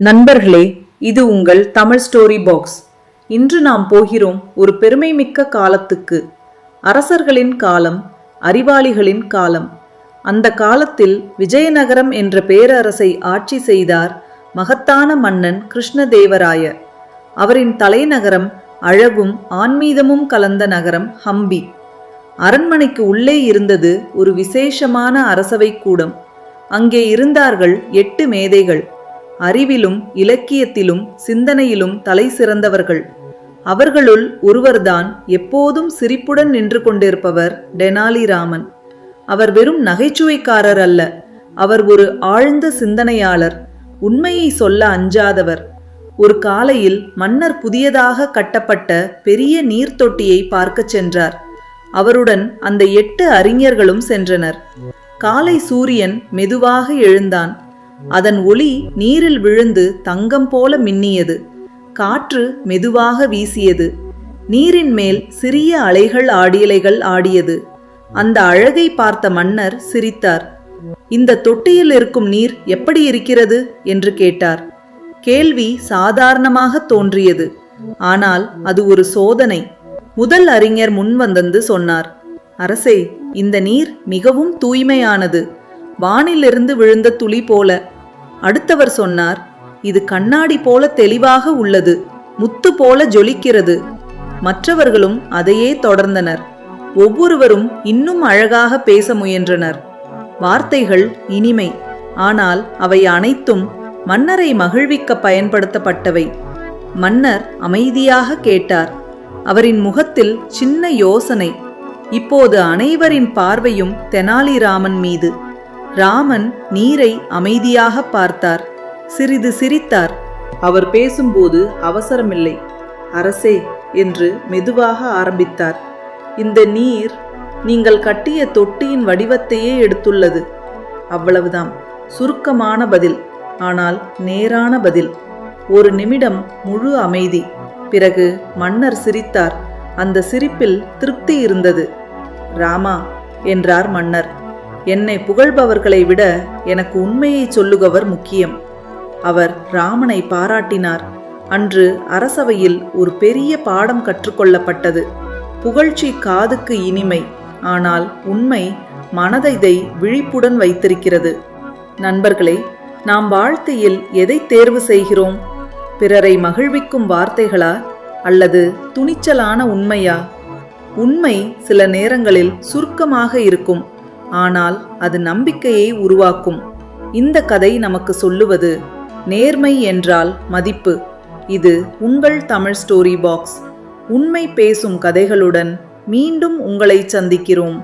நண்பர்களே இது உங்கள் தமிழ் ஸ்டோரி பாக்ஸ் இன்று நாம் போகிறோம் ஒரு பெருமைமிக்க காலத்துக்கு. அரசர்களின் காலம் அறிவாளிகளின் காலம். அந்த காலத்தில் விஜயநகரம் என்ற பேரரசை ஆட்சி செய்தார் மகத்தான மன்னன் கிருஷ்ணதேவராய. அவரின் தலைநகரம் அழகும் ஆன்மீகமும் கலந்த நகரம் ஹம்பி. அரண்மனைக்கு உள்ளே இருந்தது ஒரு விசேஷமான அரசவை கூடம். அங்கே இருந்தார்கள் எட்டு மேதைகள். அறிவிலும் இலக்கியத்திலும் சிந்தனையிலும் தலை சிறந்தவர்கள். அவர்களுள் ஒருவர்தான் எப்போதும் சிரிப்புடன் நின்று கொண்டிருப்பவர் டெனாலிராமன் அவர் வெறும் நகைச்சுவைக்காரர் அல்ல. அவர் ஒரு ஆழ்ந்த சிந்தனையாளர். உண்மையை சொல்ல அஞ்சாதவர். ஒரு காலையில் மன்னர் புதியதாக கட்டப்பட்ட பெரிய நீர்த்தொட்டியை பார்க்கச் சென்றார். அவருடன் அந்த எட்டு அறிஞர்களும் சென்றனர். காலை சூரியன் மெதுவாக எழுந்தான். அதன் ஒளி நீரில் விழுந்து தங்கம் போல மின்னியது. காற்று மெதுவாக வீசியது. நீரின் மேல் சிறிய அலைகள் ஆடியலைகள் ஆடியது. அந்த அழகை பார்த்த மன்னர் சிரித்தார். இந்த தொட்டியில் இருக்கும் நீர் எப்படி இருக்கிறது? என்று கேட்டார். கேள்வி சாதாரணமாக தோன்றியது. ஆனால் அது ஒரு சோதனை. முதல் அறிஞர் முன்வந்தந்து சொன்னார். அரசே இந்த நீர் மிகவும் தூய்மையானது. வானிலிருந்து விழுந்த துளி போல. அடுத்தவர் சொன்னார் இது கண்ணாடி போல தெளிவாக உள்ளது முத்து போல ஜொலிக்கிறது. மற்றவர்களும் அதையே தொடர்ந்தனர். ஒவ்வொருவரும் இன்னும் அழகாக பேச முயன்றனர். வார்த்தைகள் இனிமை ஆனால் அவை அனைத்தும் மன்னரை மகிழ்விக்க பயன்படுத்தப்பட்டவை. மன்னர் அமைதியாக கேட்டார் அவரின் முகத்தில் சின்ன யோசனை இப்போது அனைவரின் பார்வையும் தெனாலிராமன் மீது. ராமன் நீரை அமைதியாக பார்த்தார். சிறிது சிரித்தார். அவர் பேசும்போது அவசரமில்லை. அரசே என்று மெதுவாக ஆரம்பித்தார். இந்த நீர் நீங்கள் கட்டிய தொட்டியின் வடிவத்தையே எடுத்துள்ளது. அவ்வளவுதான். சுருக்கமான பதில். ஆனால் நேரான பதில். ஒரு நிமிடம் முழு அமைதி. பிறகு மன்னர் சிரித்தார். அந்த சிரிப்பில் திருப்தி இருந்தது. ராமா என்றார் மன்னர். என்னை புகழ்பவர்களை விட எனக்கு உண்மையை சொல்லுகவர் முக்கியம். அவர் ராமனை பாராட்டினார். அன்று அரசவையில் ஒரு பெரிய பாடம் கற்றுக்கொள்ளப்பட்டது. புகழ்ச்சி காதுக்கு இனிமை ஆனால் உண்மை மனதை விழிப்புடன் வைத்திருக்கிறது. நண்பர்களே நாம் வாழ்க்கையில் எதை தேர்வு செய்கிறோம்? பிறரை மகிழ்விக்கும் வார்த்தைகளா அல்லது துணிச்சலான உண்மையா? உண்மை சில நேரங்களில் சுருக்கமாக இருக்கும். ஆனால் அது நம்பிக்கையை உருவாக்கும். இந்த கதை நமக்கு சொல்லுவது நேர்மை என்றால் மதிப்பு. இது உங்கள் தமிழ் ஸ்டோரி பாக்ஸ். உண்மை பேசும் கதைகளுடன் மீண்டும் உங்களை சந்திக்கிறோம்.